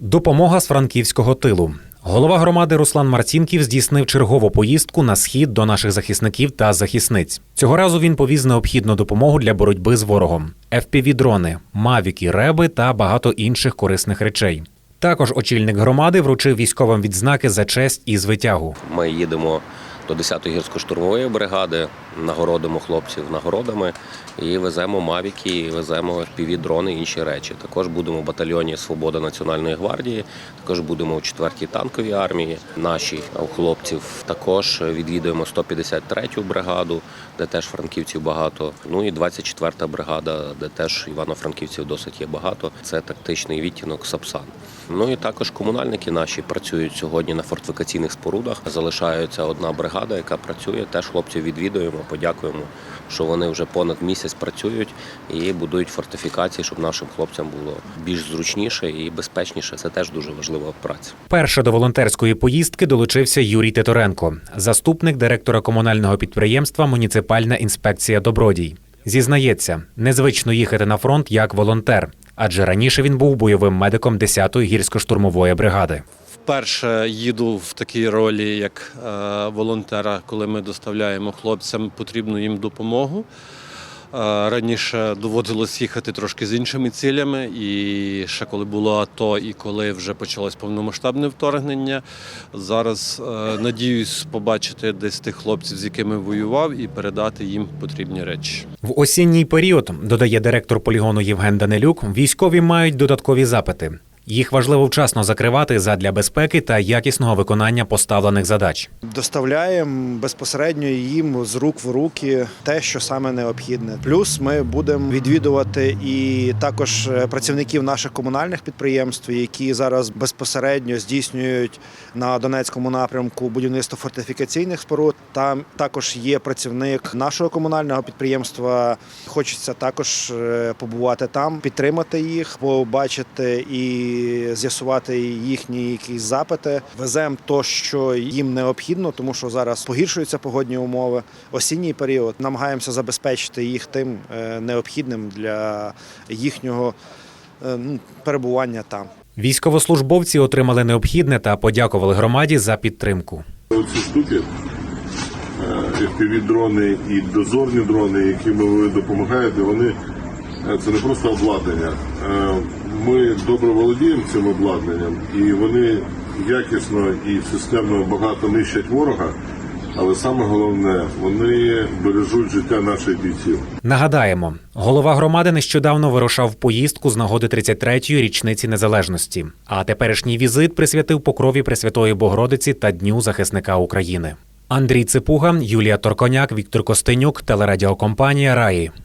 Допомога з франківського тилу. Голова громади Руслан Марцінків здійснив чергову поїздку на схід до наших захисників та захисниць. Цього разу він повіз необхідну допомогу для боротьби з ворогом: FPV-дрони, мавіки, реби та багато інших корисних речей. Також очільник громади вручив військовим відзнаки за честь і звитягу. Ми їдемо до 10-ї гірсько-штурмової бригади, нагородимо хлопців нагородами і веземо мавіки, і веземо fpv дрони і інші речі. Також будемо в батальйоні Свобода Національної гвардії, також будемо у 4-й танковій армії. Наші хлопців також відвідуємо 153-ю бригаду, де теж франківців багато. Ну і 24-та бригада, де теж івано-франківців досить є багато. Це тактичний відтінок Сапсан. Ну і також комунальники наші працюють сьогодні на фортифікаційних спорудах. Залишається одна бригада, яка працює. Теж хлопців відвідуємо, подякуємо, що вони вже понад місяць працюють і будують фортифікації, щоб нашим хлопцям було більш зручніше і безпечніше. Це теж дуже важлива праця. Перше до волонтерської поїздки долучився Юрій Титоренко, заступник директора комунального підприємства Муніципальна інспекція Добродій. Зізнається, незвично їхати на фронт як волонтер, адже раніше він був бойовим медиком 10-ї гірсько-штурмової бригади. Вперше їду в такій ролі, як е, волонтера, коли ми доставляємо хлопцям потрібну їм допомогу. Е, Раніше доводилось їхати трошки з іншими цілями, і ще коли було АТО, і коли вже почалось повномасштабне вторгнення. Зараз е, надіюсь побачити десь тих хлопців, з якими воював, і передати їм потрібні речі. В осінній період, додає директор полігону Євген Данилюк, військові мають додаткові запити. Їх важливо вчасно закривати задля безпеки та якісного виконання поставлених задач. Доставляємо безпосередньо їм з рук в руки те, що саме необхідне. Плюс ми будемо відвідувати і також е, працівників наших комунальних підприємств, які зараз безпосередньо здійснюють на Донецькому напрямку будівництво фортифікаційних споруд. Там також є працівник нашого комунального підприємства. Хочеться також е, побувати там, підтримати їх, побачити і з'ясувати їхні якісь запити. Веземо то, що їм необхідно, тому що зараз погіршуються погодні умови. Осінній період намагаємося забезпечити їх тим е, необхідним для їхнього е, ну, перебування там. Військовослужбовці отримали необхідне та подякували громаді за підтримку. Ці штуки, FPV-дрони і дозорні дрони, якими ви допомагаєте, вони е, це не просто обладнання. Ми добре володіємо цим обладнанням, і вони якісно і системно багато нищать ворога. Але саме головне, вони бережуть життя наших бійців. Нагадаємо, голова громади нещодавно вирушав поїздку з нагоди 33-ї річниці незалежності. А теперішній візит присвятив покрові Пресвятої Богородиці та Дню захисника України. Андрій Ципуга, Юлія Торконяк, Віктор Костенюк, телерадіокомпанія Раї.